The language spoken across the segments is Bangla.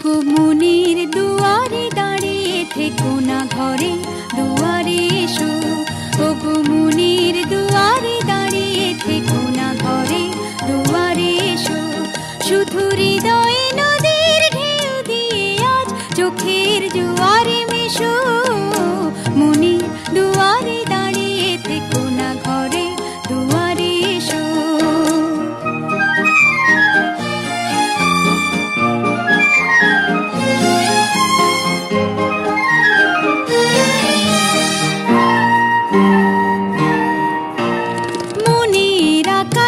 যোগ মুনি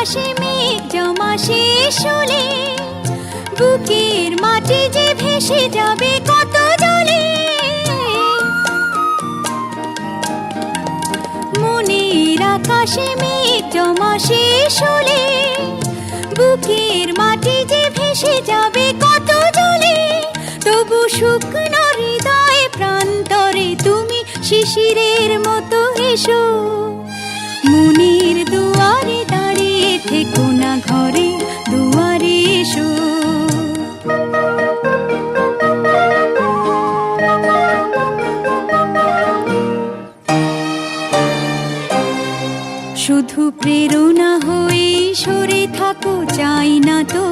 আকাশে মেঘ জমা শেষ হলে, বুকের মাটি যে ভেসে যাবে কত জলে। মনের আকাশে মেঘ জমা শেষ হলে, বুকের মাটি যে ভেসে যাবে কত জলে। তবু শুকনো হৃদয়ে প্রান্তরে তুমি শিশিরের মতো এসো। মনে ঘরে দুয়ারে শুধু প্রেরণা হয়ে সরে থাকো, চাই না তো।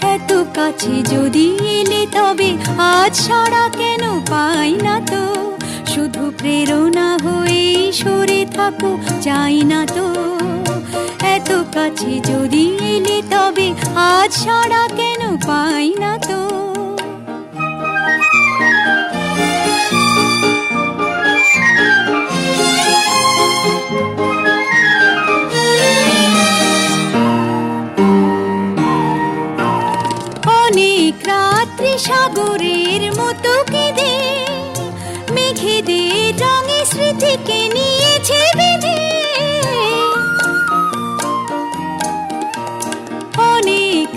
এত কাছে যদি এলে তবে আজ সারা কেন পাই না তো? শুধু প্রেরণা হয়ে সরে থাকো, চাই না তো। কাছে যদি এলে তবে আজ সারা কেন পাই না তো? অনেক রাত্রি সাগরের মতো কেঁদে, মেঘেদের রঙে স্মৃতিকে নিয়েছে বেঁধে।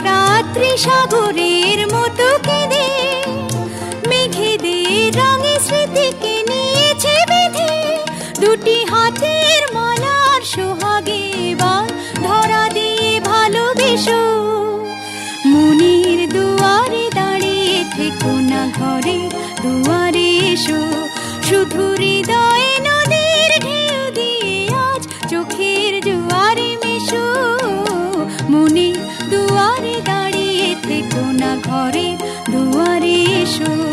রাত্রি সাগরের মতো কেঁদে ঘরে দুয়ারে এসো।